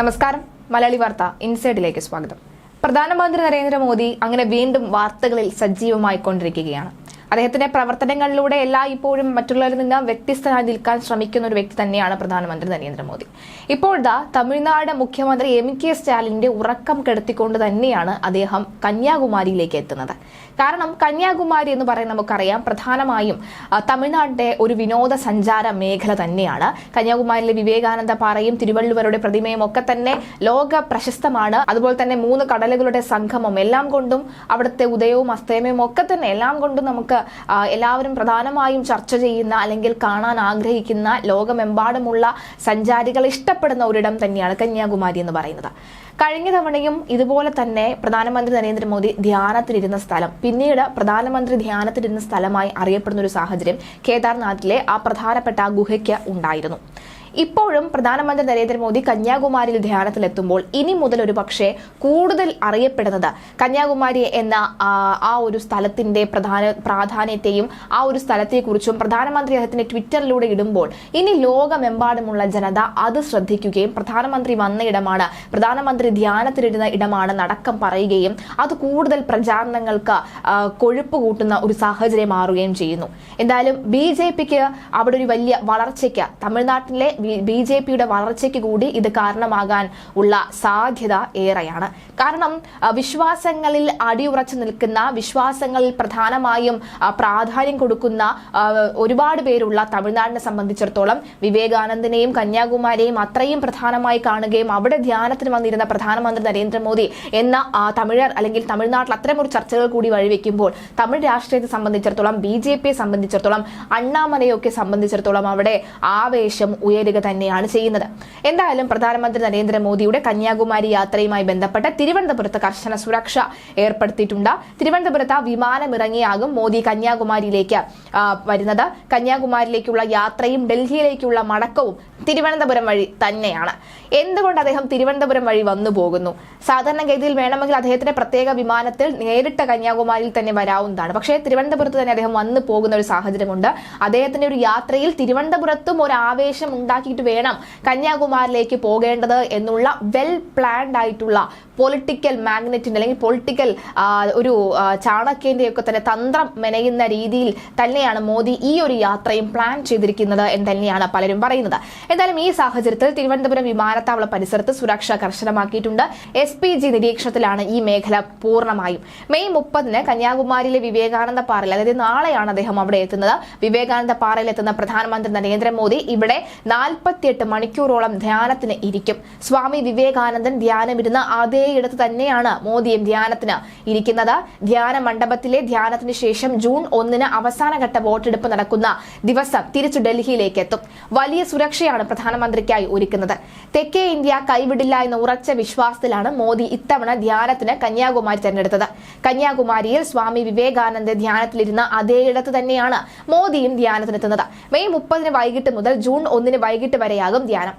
നമസ്കാരം. മലയാളി വാർത്ത ഇൻസൈഡിലേക്ക് സ്വാഗതം. പ്രധാനമന്ത്രി നരേന്ദ്രമോദി അങ്ങനെ വീണ്ടും വാർത്തകളിൽ സജീവമായി കൊണ്ടിരിക്കുകയാണ് അദ്ദേഹത്തിന്റെ പ്രവർത്തനങ്ങളിലൂടെ എല്ലാ ഇപ്പോഴും മറ്റുള്ളവരിൽ നിന്ന് വ്യത്യസ്തനായി നിൽക്കാൻ ശ്രമിക്കുന്ന ഒരു വ്യക്തി തന്നെയാണ് പ്രധാനമന്ത്രി നരേന്ദ്രമോദി. ഇപ്പോഴത്തെ തമിഴ്നാട് മുഖ്യമന്ത്രി എം കെ സ്റ്റാലിന്റെ ഉറക്കം കെടുത്തിക്കൊണ്ട് തന്നെയാണ് അദ്ദേഹം കന്യാകുമാരിയിലേക്ക് എത്തുന്നത്. കാരണം കന്യാകുമാരി എന്ന് പറയുന്നത് നമുക്കറിയാം പ്രധാനമായും തമിഴ്നാട്ടിലെ ഒരു വിനോദസഞ്ചാര മേഖല തന്നെയാണ്. കന്യാകുമാരിയിലെ വിവേകാനന്ദ പാറയും തിരുവള്ളുവരുടെ പ്രതിമയും ഒക്കെ തന്നെ ലോക പ്രശസ്തമാണ്. അതുപോലെ തന്നെ മൂന്ന് കടലുകളുടെ സംഗമം എല്ലാം കൊണ്ടും അവിടുത്തെ ഉദയവും അസ്തമയവും ഒക്കെ തന്നെ എല്ലാം കൊണ്ടും നമുക്ക് എല്ലാവരും പ്രധാനമായും ചർച്ച ചെയ്യുന്ന അല്ലെങ്കിൽ കാണാൻ ആഗ്രഹിക്കുന്ന ലോകമെമ്പാടുമുള്ള സഞ്ചാരികൾ ഇഷ്ടപ്പെടുന്ന ഒരിടം തന്നെയാണ് കന്യാകുമാരി എന്ന് പറയുന്നത്. കഴിഞ്ഞ തവണയും ഇതുപോലെ തന്നെ പ്രധാനമന്ത്രി നരേന്ദ്രമോദി ധ്യാനത്തിലിരുന്ന സ്ഥലം പിന്നീട് പ്രധാനമന്ത്രി ധ്യാനത്തിലിരുന്ന സ്ഥലമായി അറിയപ്പെടുന്ന ഒരു സാഹചര്യം കേദാർനാഥിലെ ആ പ്രധാനപ്പെട്ട ഗുഹയ്ക്ക് ഉണ്ടായിരുന്നു. ഇപ്പോഴും പ്രധാനമന്ത്രി നരേന്ദ്രമോദി കന്യാകുമാരിയിൽ ധ്യാനത്തിലെത്തുമ്പോൾ ഇനി മുതൽ ഒരു പക്ഷേ കൂടുതൽ അറിയപ്പെടുന്നത് കന്യാകുമാരി എന്ന ആ, ഒരു സ്ഥലത്തിന്റെ പ്രധാന പ്രാധാന്യത്തെയും ആ ഒരു സ്ഥലത്തെക്കുറിച്ചും പ്രധാനമന്ത്രി അദ്ദേഹത്തിന്റെ ട്വിറ്ററിലൂടെ ഇടുമ്പോൾ ഇനി ലോകമെമ്പാടുമുള്ള ജനത അത് ശ്രദ്ധിക്കുകയും പ്രധാനമന്ത്രി വന്ന ഇടമാണ് പ്രധാനമന്ത്രി ധ്യാനത്തിലിടുന്ന ഇടമാണ് നടക്കം പറയുകയും അത് കൂടുതൽ പ്രചാരണങ്ങൾക്ക് കൊഴുപ്പ് കൂട്ടുന്ന ഒരു സാഹചര്യം മാറുകയും ചെയ്യുന്നു. എന്തായാലും ബി ജെ പിക്ക് അവിടെ ഒരു വലിയ വളർച്ചയ്ക്ക് തമിഴ്നാട്ടിലെ ബി ജെ പിയുടെ വളർച്ചയ്ക്ക് കൂടി ഇത് കാരണമാകാൻ ഉള്ള സാധ്യത ഏറെയാണ്. കാരണം വിശ്വാസങ്ങളിൽ അടിയുറച്ചു നിൽക്കുന്ന വിശ്വാസങ്ങളിൽ പ്രധാനമായും പ്രാധാന്യം കൊടുക്കുന്ന ഒരുപാട് പേരുള്ള തമിഴ്നാടിനെ സംബന്ധിച്ചിടത്തോളം വിവേകാനന്ദനെയും കന്യാകുമാരിയെയും അത്രയും പ്രധാനമായി കാണുകയും അവിടെ ധ്യാനത്തിന് വന്നിരുന്ന പ്രധാനമന്ത്രി നരേന്ദ്രമോദി എന്ന തമിഴർ അല്ലെങ്കിൽ തമിഴ്നാട്ടിൽ അത്തരമൊരു ചർച്ചകൾ കൂടി വഴിവെക്കുമ്പോൾ തമിഴ് രാഷ്ട്രീയത്തെ സംബന്ധിച്ചിടത്തോളം ബി ജെ പിയെ സംബന്ധിച്ചിടത്തോളം അണ്ണാമലയൊക്കെ സംബന്ധിച്ചിടത്തോളം അവിടെ ആവേശം ഉയരുക തന്നെയാണ് ചെയ്യുന്നത്. എന്തായാലും പ്രധാനമന്ത്രി നരേന്ദ്രമോദിയുടെ കന്യാകുമാരി യാത്രയുമായി ബന്ധപ്പെട്ട് തിരുവനന്തപുരത്ത് കർശന സുരക്ഷ ഏർപ്പെടുത്തിയിട്ടുണ്ട്. തിരുവനന്തപുരത്ത് വിമാനമിറങ്ങിയാകും മോദി കന്യാകുമാരിയിലേക്ക് വരുന്നത്. കന്യാകുമാരിയിലേക്കുള്ള യാത്രയും ഡൽഹിയിലേക്കുള്ള മടക്കവും തിരുവനന്തപുരം വഴി തന്നെയാണ്. എന്തുകൊണ്ട് അദ്ദേഹം തിരുവനന്തപുരം വഴി വന്നു പോകുന്നു? സാധാരണഗതിയിൽ വേണമെങ്കിൽ അദ്ദേഹത്തിന്റെ പ്രത്യേക വിമാനത്തിൽ നേരിട്ട് കന്യാകുമാരിയിൽ തന്നെ വരാവുന്നതാണ്. പക്ഷേ തിരുവനന്തപുരത്ത് തന്നെ അദ്ദേഹം വന്നു പോകുന്ന ഒരു സാഹചര്യമുണ്ട്. അദ്ദേഹത്തിന്റെ ഒരു യാത്രയിൽ തിരുവനന്തപുരത്തും ഒരു ആവേശം ഉണ്ടാക്കിയിട്ട് വേണം കന്യാകുമാരിയിലേക്ക് പോകേണ്ടത് എന്നുള്ള വെൽ പ്ലാൻഡ് ആയിട്ടുള്ള പൊളിറ്റിക്കൽ മാഗ്നറ്റിന്റെ അല്ലെങ്കിൽ പൊളിറ്റിക്കൽ ഒരു ചാണക്യന്റെയൊക്കെ തന്നെ തന്ത്രം മെനയുന്ന രീതിയിൽ തന്നെയാണ് മോദി ഈ ഒരു യാത്രയും പ്ലാൻ ചെയ്തിരിക്കുന്നത് എന്ന് തന്നെയാണ് പലരും പറയുന്നത്. എന്തായാലും ഈ സാഹചര്യത്തിൽ തിരുവനന്തപുരം വിമാനത്താവള പരിസരത്ത് സുരക്ഷ കർശനമാക്കിയിട്ടുണ്ട്. എസ് പി ജി നിരീക്ഷണത്തിലാണ് ഈ മേഖല പൂർണമായും. മെയ് മുപ്പതിന് കന്യാകുമാരിയിലെ വിവേകാനന്ദ പാറയിൽ അതായത് നാളെയാണ് അദ്ദേഹം അവിടെ എത്തുന്നത്. വിവേകാനന്ദ പാറയിൽ എത്തുന്ന പ്രധാനമന്ത്രി നരേന്ദ്രമോദി ഇവിടെ നാൽപ്പത്തിയെട്ട് മണിക്കൂറോളം ധ്യാനത്തിന് ഇരിക്കും. സ്വാമി വിവേകാനന്ദൻ ധ്യാനമിരുന്ന അതേയിടത്ത് തന്നെയാണ് മോദിയും ധ്യാനത്തിന് ഇരിക്കുന്നത്. ധ്യാന മണ്ഡപത്തിലെ ധ്യാനത്തിന് ശേഷം ജൂൺ ഒന്നിന് അവസാനഘട്ട വോട്ടെടുപ്പ് നടക്കുന്ന ദിവസം തിരിച്ചു ഡൽഹിയിലേക്ക് എത്തും. വലിയ സുരക്ഷയാണ് പ്രധാനമന്ത്രിക്കായി ഒരുക്കുന്നത്. തെക്കേ ഇന്ത്യ കൈവിടില്ല എന്ന ഉറച്ച വിശ്വാസത്തിലാണ് മോദി ഇത്തവണ ധ്യാനത്തിന് കന്യാകുമാരി തെരഞ്ഞെടുത്തത്. കന്യാകുമാരിയിൽ സ്വാമി വിവേകാനന്ദ ധ്യാനത്തിലിരുന്ന അതേയിടത്ത് തന്നെയാണ് മോദിയും ധ്യാനത്തിനെത്തുന്നത്. മെയ് മുപ്പതിന് വൈകിട്ട് മുതൽ ജൂൺ ഒന്നിന് വൈകിട്ട് വരെയാകും ധ്യാനം.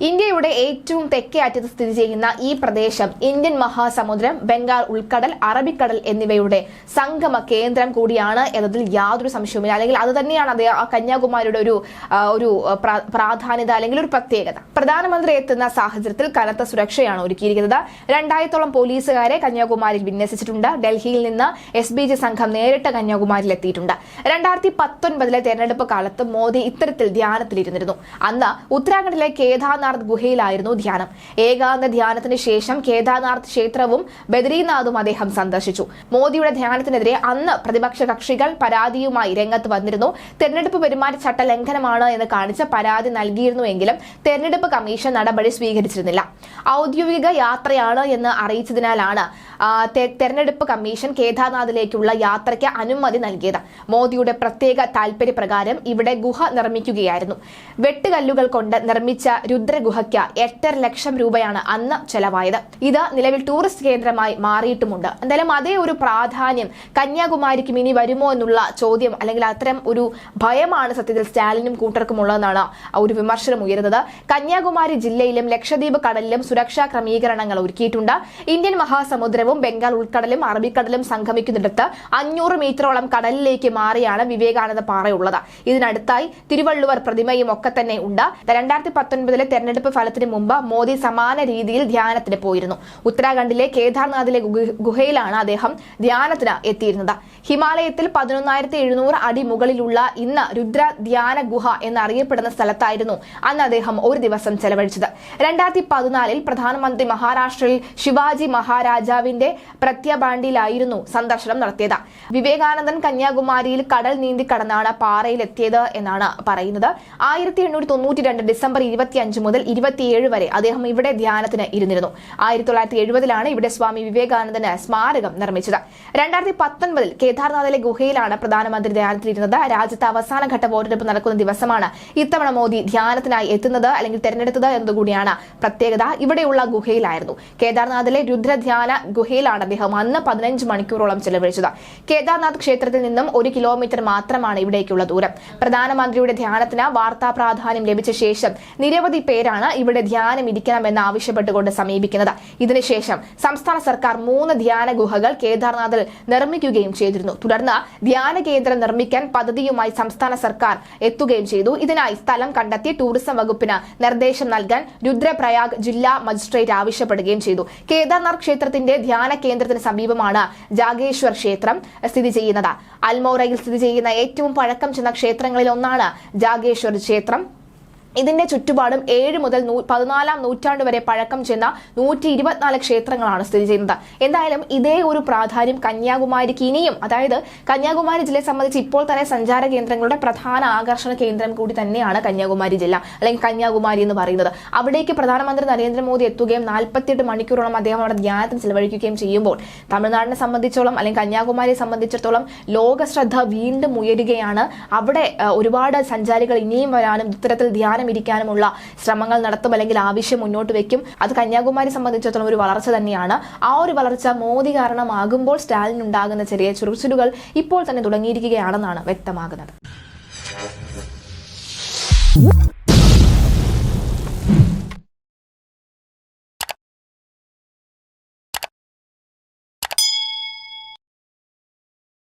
ഇന്ത്യയുടെ ഏറ്റവും തെക്കേ അറ്റത്ത് സ്ഥിതി ചെയ്യുന്ന ഈ പ്രദേശം ഇന്ത്യൻ മഹാസമുദ്രം ബംഗാൾ ഉൾക്കടൽ അറബിക്കടൽ എന്നിവയുടെ സംഗമ കേന്ദ്രം കൂടിയാണ് എന്നതിൽ യാതൊരു സംശയവുമില്ല. അല്ലെങ്കിൽ അത് തന്നെയാണ് അത് ആ കന്യാകുമാരിയുടെ ഒരു ഒരു പ്ര- പ്രാധാന്യത അല്ലെങ്കിൽ ഒരു പ്രത്യേകത. പ്രധാനമന്ത്രി എത്തുന്ന സാഹചര്യത്തിൽ കനത്ത സുരക്ഷയാണ് ഒരുക്കിയിരിക്കുന്നത്. രണ്ടായിരത്തോളം പോലീസുകാരെ കന്യാകുമാരിയിൽ വിന്യസിച്ചിട്ടുണ്ട്. ഡൽഹിയിൽ നിന്ന് എസ് ബി സംഘം നേരിട്ട് കന്യാകുമാരിയിൽ എത്തിയിട്ടുണ്ട്. രണ്ടായിരത്തി പത്തൊൻപതിലെ തെരഞ്ഞെടുപ്പ് കാലത്ത് മോദി ഇത്തരത്തിൽ ധ്യാനത്തിലിരുന്നിരുന്നു. അന്ന് ഉത്തരാഖണ്ഡിലെ കേദാർനാഥ് ഗുഹയിലായിരുന്നു ധ്യാനം. ഏകാന്ത ധ്യാനത്തിന് ശേഷം കേദാർനാഥ് ക്ഷേത്രവും ബദ്രീനാഥും അദ്ദേഹം സന്ദർശിച്ചു. മോദിയുടെ ധ്യാനത്തിനെതിരെ അന്ന് പ്രതിപക്ഷ കക്ഷികൾ പരാതിയുമായി രംഗത്ത് വന്നിരുന്നു. തെരഞ്ഞെടുപ്പ് പെരുമാറ്റച്ചട്ട ലംഘനമാണ് എന്ന് കാണിച്ച് പരാതി നൽകിയിരുന്നുവെങ്കിലും തെരഞ്ഞെടുപ്പ് കമ്മീഷൻ നടപടി സ്വീകരിച്ചിരുന്നില്ല. ഔദ്യോഗിക യാത്രയാണ് എന്ന് അറിയിച്ചതിനാലാണ് തെരഞ്ഞെടുപ്പ് കമ്മീഷൻ കേദാർനാഥിലേക്കുള്ള യാത്രയ്ക്ക് അനുമതി നൽകിയത്. മോദിയുടെ പ്രത്യേക താൽപര്യപ്രകാരം ഇവിടെ ഗുഹ നിർമ്മിക്കുകയായിരുന്നു. വെട്ടുകല്ലുകൾ കൊണ്ട് നിർമ്മിച്ച രുദ്രഗുഹയ്ക്ക് എട്ടര ലക്ഷം രൂപയാണ് അന്ന് ചെലവായത്. ഇത് നിലവിൽ ടൂറിസ്റ്റ് കേന്ദ്രമായി മാറിയിട്ടുമുണ്ട്. എന്തായാലും അതേ ഒരു പ്രാധാന്യം കന്യാകുമാരിക്ക് ഇനി വരുമോ എന്നുള്ള ചോദ്യം അല്ലെങ്കിൽ അത്തരം ഒരു ഭയമാണ് സത്യത്തിൽ സ്റ്റാലിനും കൂട്ടർക്കും ഉള്ളതെന്നാണ് ഒരു വിമർശനം ഉയരുന്നത്. കന്യാകുമാരി ജില്ലയിലും ലക്ഷദ്വീപ് കടലിലും സുരക്ഷാ ക്രമീകരണങ്ങൾ ഒരുക്കിയിട്ടുണ്ട്. ഇന്ത്യൻ മഹാസമുദ്രവും ബംഗാൾ ഉൾക്കടലും അറബിക്കടലും സംഗമിക്കുന്നിടത്ത് അഞ്ഞൂറ് മീറ്ററോളം കടലിലേക്ക് മാറിയാണ് വിവേകാനന്ദ പാറയുള്ളത്. ഇതിനടുത്തായി തിരുവള്ളുവർ പ്രതിമയും ഒക്കെ തന്നെ ഉണ്ട്. രണ്ടായിരത്തി പത്തൊൻപതിലെ തെരഞ്ഞെടുപ്പ് ഫലത്തിന് മുമ്പ് മോദി സമാന രീതിയിൽ ധ്യാനത്തിന് പോയിരുന്നു. ഉത്തരാഖണ്ഡിലെ കേദാർനാഥിലെ ഗുഹയിലാണ് അദ്ദേഹം ധ്യാനത്തിന് എത്തിയിരുന്നത്. ഹിമാലയത്തിൽ പതിനൊന്നായിരത്തി എഴുന്നൂറ് അടി മുകളിലുള്ള ഇന്ന് രുദ്ര ധ്യാന ഗുഹ എന്നറിയപ്പെടുന്ന സ്ഥലത്തായിരുന്നു അന്ന് അദ്ദേഹം ഒരു ദിവസം ചെലവഴിച്ചത്. രണ്ടായിരത്തി പതിനാലിൽ പ്രധാനമന്ത്രി മഹാരാഷ്ട്രയിൽ ശിവാജി മഹാരാജാവിന്റെ പ്രത്യബാണ്ടിലായിരുന്നു സന്ദർശനം നടത്തിയത്. വിവേകാനന്ദൻ കന്യാകുമാരിയിൽ കടൽ നീന്തി കടന്നാണ് പാറയിലെത്തിയത് എന്നാണ് പറയുന്നത്. ആയിരത്തി എണ്ണൂറ്റി തൊണ്ണൂറ്റി രണ്ട് ഡിസംബർ ഇരുപത്തിയഞ്ച് മുതൽ ഇരുപത്തിയേഴ് വരെ അദ്ദേഹം ഇവിടെ ധ്യാനത്തിന് ഇരുന്നിരുന്നു. ആയിരത്തി തൊള്ളായിരത്തി എഴുപതിലാണ് ഇവിടെ സ്വാമി വിവേകാനന്ദന് സ്മാരകം നിർമ്മിച്ചത്. രണ്ടായിരത്തി പത്തൊൻപതിൽ കേദാർനാഥിലെ ഗുഹയിലാണ് പ്രധാനമന്ത്രി ധ്യാനത്തിലിരുന്നത്. രാജ്യത്ത് അവസാനഘട്ട വോട്ടെടുപ്പ് നടക്കുന്ന ദിവസമാണ് ഇത്തവണ മോദി ധ്യാനത്തിനായി എത്തുന്നത് അല്ലെങ്കിൽ തെരഞ്ഞെടുത്തത് എന്നതുകൂടിയാണ് പ്രത്യേകത. ഇവിടെയുള്ള ഗുഹയിലായിരുന്നു. കേദാർനാഥിലെ രുദ്രധ്യാന ഗുഹയിലാണ് അദ്ദേഹം അന്ന് പതിനഞ്ച് മണിക്കൂറോളം ചെലവഴിച്ചത്. കേദാർനാഥ് ക്ഷേത്രത്തിൽ നിന്നും ഒരു കിലോമീറ്റർ മാത്രമാണ് ഇവിടേക്കുള്ള ദൂരം. പ്രധാനമന്ത്രിയുടെ ധ്യാനത്തിന് വാർത്താ പ്രാധാന്യം ലഭിച്ച ശേഷം നിരവധി പേരാണ് ഇവിടെ ധ്യാനം ഇരിക്കണമെന്ന് ആവശ്യപ്പെട്ടുകൊണ്ട് സമീപിക്കുന്നത്. ഇതിനുശേഷം സംസ്ഥാന സർക്കാർ മൂന്ന് ധ്യാന ഗുഹകൾ കേദാർനാഥിൽ നിർമ്മിക്കുകയും ചെയ്തിരുന്നു. തുടർന്ന് ധ്യാന കേന്ദ്രം നിർമ്മിക്കാൻ പദ്ധതിയുമായി സംസ്ഥാന സർക്കാർ എത്തുകയും ചെയ്തു. ഇതിനായി സ്ഥലം കണ്ടെത്തി ടൂറിസം വകുപ്പിന് നിർദ്ദേശം നൽകാൻ രുദ്രപ്രയാഗ് ജില്ലാ മജിസ്ട്രേറ്റ് ആവശ്യപ്പെടുകയും ചെയ്തു. കേദാർനാഥ് ക്ഷേത്രത്തിന്റെ ധ്യാന കേന്ദ്രത്തിന് സമീപമാണ് ജാഗേശ്വർ ക്ഷേത്രം സ്ഥിതി ചെയ്യുന്നത്. അൽമോറയിൽ സ്ഥിതി ചെയ്യുന്ന ഏറ്റവും പഴക്കം ചെന്ന ക്ഷേത്രങ്ങളിൽ ഒന്നാണ് ജാഗേശ്വർ ക്ഷേത്രം. ഇതിന്റെ ചുറ്റുപാടും ഏഴ് മുതൽ പതിനാലാം നൂറ്റാണ്ട് വരെ പഴക്കം ചെന്ന നൂറ്റി ഇരുപത്തിനാല് ക്ഷേത്രങ്ങളാണ് സ്ഥിതി ചെയ്യുന്നത്. എന്തായാലും ഇതേ ഒരു പ്രാധാന്യം കന്യാകുമാരിക്ക് ഇനിയും അതായത് കന്യാകുമാരി ജില്ലയെ സംബന്ധിച്ച് ഇപ്പോൾ തന്നെ സഞ്ചാര കേന്ദ്രങ്ങളുടെ പ്രധാന ആകർഷണ കേന്ദ്രം കൂടി തന്നെയാണ് കന്യാകുമാരി ജില്ല അല്ലെങ്കിൽ കന്യാകുമാരി എന്ന് പറയുന്നത്. അവിടേക്ക് പ്രധാനമന്ത്രി നരേന്ദ്രമോദി എത്തുകയും നാൽപ്പത്തിയെട്ട് മണിക്കൂറോളം അദ്ദേഹം അവിടെ ധ്യാനത്തിന് ചെലവഴിക്കുകയും ചെയ്യുമ്പോൾ തമിഴ്നാടിനെ സംബന്ധിച്ചോളം അല്ലെങ്കിൽ കന്യാകുമാരിയെ സംബന്ധിച്ചിടത്തോളം ലോക ശ്രദ്ധ വീണ്ടും ഉയരുകയാണ്. അവിടെ ഒരുപാട് സഞ്ചാരികൾ ഇനിയും വരാനും ഇത്തരത്തിൽ ധ്യാനം ഇരിക്കാനുമുള്ള ശ്രമങ്ങൾ നടത്തും അല്ലെങ്കിൽ ആവശ്യം മുന്നോട്ട് വെക്കും. അത് കന്യാകുമാരി സംബന്ധിച്ചിടത്തോളം ഒരു വളർച്ച തന്നെയാണ്. ആ ഒരു വളർച്ച മോദി കാരണമാകുമ്പോൾ സ്റ്റാലിൻ ഉണ്ടാകുന്ന ചെറിയ ചുറുചുരുകൾ ഇപ്പോൾ തന്നെ തുടങ്ങിയിരിക്കുകയാണെന്നാണ് വ്യക്തമാകുന്നത്.